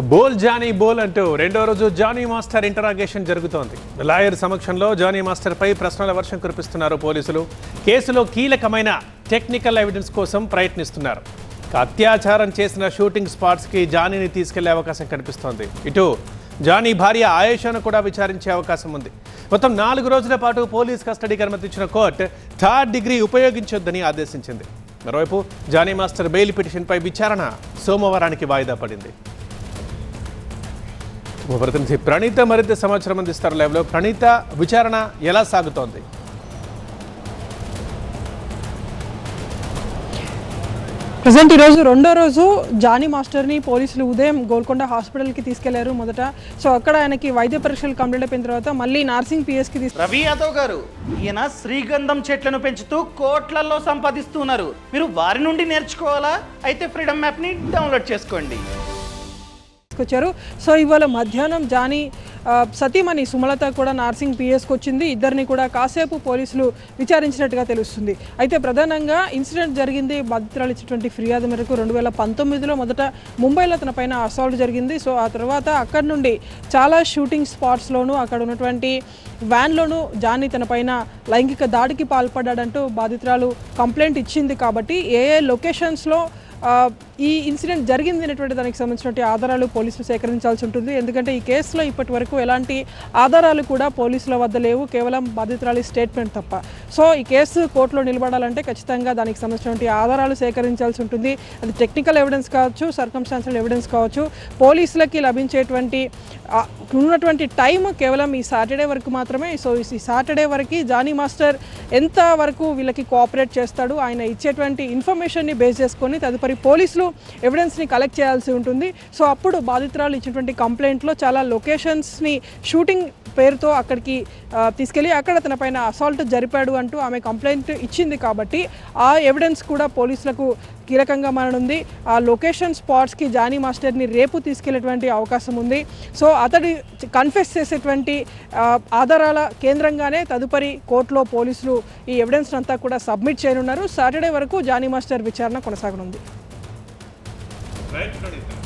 బోల్ Johnny బోల్ అంటూ రెండో రోజు జానీ మాస్టర్ ఇంటరాగేషన్ జరుగుతోంది. లాయర్ సమక్షంలో జానీ మాస్టర్పై ప్రశ్నల వర్షం కురిపిస్తున్నారు పోలీసులు. కేసులో కీలకమైన టెక్నికల్ ఎవిడెన్స్ కోసం ప్రయత్నిస్తున్నారు. అత్యాచారం చేసిన షూటింగ్ స్పాట్స్కి జానీని తీసుకెళ్ళే అవకాశం కనిపిస్తోంది. ఇటు జానీ భార్య ఆయేషాను కూడా విచారించే అవకాశం ఉంది. మొత్తం నాలుగు రోజుల పాటు పోలీస్ కస్టడీకి అనుమతించిన కోర్టు థర్డ్ డిగ్రీ ఉపయోగించొద్దని ఆదేశించింది. మరోవైపు జానీ మాస్టర్ బెయిల్ పిటిషన్పై విచారణ సోమవారానికి వాయిదా పడింది. ప్రతినిధి ప్రణీత మరింత సమాచారం అందిస్తారు లైవ్లో ప్రణీత విచారణ ఎలా సాగుతోంది? ప్రజెంట్ ఈరోజు రెండో రోజు జానీ మాస్టర్ని పోలీసులు ఉదయం గోల్కొండ హాస్పిటల్కి తీసుకెళ్ళారు మొదట. సో అక్కడ ఆయనకి వైద్య పరీక్షలు కంప్లీట్ అయిపోయిన తర్వాత మళ్ళీ నార్సింగ్ పిఎస్కి తీసుకు రవి యాదవ్ గారు ఈయన శ్రీగంధం చెట్లను పెంచుతూ కోట్లల్లో సంపాదిస్తున్నారు మీరు వారి నుండి నేర్చుకోవాలా? అయితే ఫ్రీడమ్ యాప్ని డౌన్లోడ్ చేసుకోండి. తీసుకొచ్చారు. సో ఇవాళ మధ్యాహ్నం జానీ సతీమణి సుమలత కూడా నార్సింగ్ పిఎస్కి వచ్చింది. ఇద్దరిని కూడా కాసేపు పోలీసులు విచారించినట్టుగా తెలుస్తుంది. అయితే ప్రధానంగా ఇన్సిడెంట్ జరిగింది. బాధితురాలు ఇచ్చినటువంటి ఫిర్యాదు మేరకు రెండు వేల పంతొమ్మిదిలో మొదట ముంబైలో తన పైన అసాల్ట్ జరిగింది. సో ఆ తర్వాత అక్కడి నుండి చాలా షూటింగ్ స్పాట్స్లోనూ అక్కడ ఉన్నటువంటి వ్యాన్లోనూ జానీ తన పైన లైంగిక దాడికి పాల్పడ్డాడంటూ బాధితురాలు కంప్లైంట్ ఇచ్చింది. కాబట్టి ఏ ఏ లొకేషన్స్లో ఈ ఇన్సిడెంట్ జరిగింది అనేటువంటి దానికి సంబంధించినటువంటి ఆధారాలు పోలీసులు సేకరించాల్సి ఉంటుంది. ఎందుకంటే ఈ కేసులో ఇప్పటి వరకు ఎలాంటి ఆధారాలు కూడా పోలీసుల వద్ద లేవు. కేవలం బాధితురాలి స్టేట్మెంట్ తప్ప. సో ఈ కేసు కోర్టులో నిలబడాలంటే ఖచ్చితంగా దానికి సంబంధించినటువంటి ఆధారాలు సేకరించాల్సి ఉంటుంది. అది టెక్నికల్ ఎవిడెన్స్ కావచ్చు సర్కంస్టాన్షియల్ ఎవిడెన్స్ కావచ్చు. పోలీసులకి లభించేటువంటి ఉన్నటువంటి టైం కేవలం ఈ సాటర్డే వరకు మాత్రమే. సో ఈ సాటర్డే వరకు జానీ మాస్టర్ ఎంత వరకు వీళ్ళకి కోఆపరేట్ చేస్తాడు ఆయన ఇచ్చేటువంటి ఇన్ఫర్మేషన్ని బేస్ చేసుకొని తదుపరి పోలీసులు ఎవిడెన్స్ని కలెక్ట్ చేయాల్సి ఉంటుంది. సో అప్పుడు బాధితురాలు ఇచ్చినటువంటి కంప్లైంట్లో చాలా లొకేషన్స్ని షూటింగ్ పేరుతో అక్కడికి తీసుకెళ్ళి అక్కడ తన పైన అసాల్ట్ జరిపాడు అంటూ ఆమె కంప్లైంట్ ఇచ్చింది కాబట్టి ఆ ఎవిడెన్స్ కూడా పోలీసులకు కీలకంగా మారనుంది. ఆ లొకేషన్ స్పాట్స్కి జానీ మాస్టర్ని రేపు తీసుకెళ్ళేటువంటి అవకాశం ఉంది. సో అతడి కన్ఫెస్ చేసేటువంటి ఆధారాల కేంద్రంగానే తదుపరి కోర్టులో పోలీసులు ఈ ఎవిడెన్స్ అంతా కూడా సబ్మిట్ చేయనున్నారు. సాటర్డే వరకు జానీ మాస్టర్ విచారణ కొనసాగనుంది. वैद्य गणित